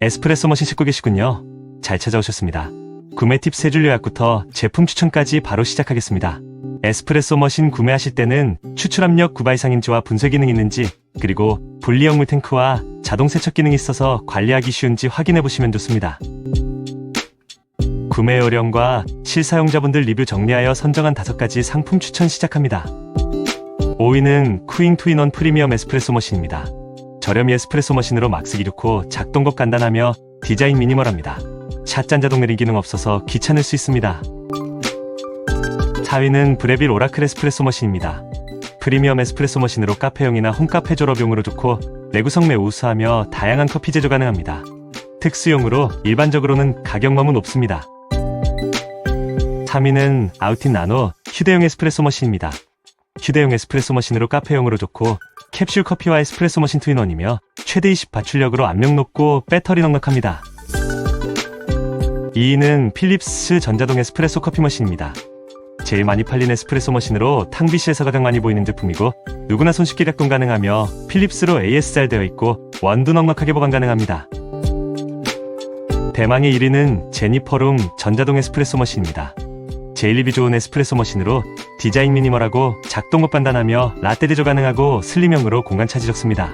에스프레소 머신 싣고 계시군요. 잘 찾아오셨습니다. 구매 팁 세 줄 요약부터 제품 추천까지 바로 시작하겠습니다. 에스프레소 머신 구매하실 때는 추출 압력 9바 이상인지와 분쇄 기능이 있는지, 그리고 분리형 물 탱크와 자동 세척 기능이 있어서 관리하기 쉬운지 확인해 보시면 좋습니다. 구매 요령과 실사용자분들 리뷰 정리하여 선정한 5가지 상품 추천 시작합니다. 5위는 쿠잉 투인원 프리미엄 에스프레소 머신입니다. 저렴이 에스프레소 머신으로 막 쓰기 좋고 작동법 간단하며 디자인 미니멀합니다. 샷잔 자동 내리 기능 없어서 귀찮을 수 있습니다. 4위는 브레빌 오라클 에스프레소 머신입니다. 프리미엄 에스프레소 머신으로 카페용이나 홈카페 졸업용으로 좋고 내구성 매우 우수하며 다양한 커피 제조 가능합니다. 특수용으로 일반적으로는 가격감은 높습니다. 3위는 아우틴 나노 휴대용 에스프레소 머신입니다. 휴대용 에스프레소 머신으로 카페용으로 좋고 캡슐 커피와 에스프레소 머신 투인원이며 최대 20 발출력으로 압력 높고 배터리 넉넉합니다. 2위는 필립스 전자동 에스프레소 커피 머신입니다. 제일 많이 팔린 에스프레소 머신으로 탕비실에서 가장 많이 보이는 제품이고 누구나 손쉽게 작동 가능하며 필립스로 ASR 되어 있고 원두 넉넉하게 보관 가능합니다. 대망의 1위는 제니퍼룸 전자동 에스프레소 머신입니다. 제일리비 좋은 에스프레소 머신으로 디자인 미니멀하고 작동법 간단하며 라떼 제조 가능하고 슬림형으로 공간 차지 적습니다.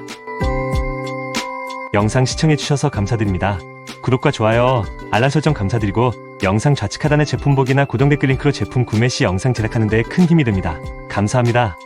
영상 시청해주셔서 감사드립니다. 구독과 좋아요, 알람 설정 감사드리고 영상 좌측 하단의 제품 보기나 고정 댓글 링크로 제품 구매 시 영상 제작하는 데 큰 힘이 됩니다. 감사합니다.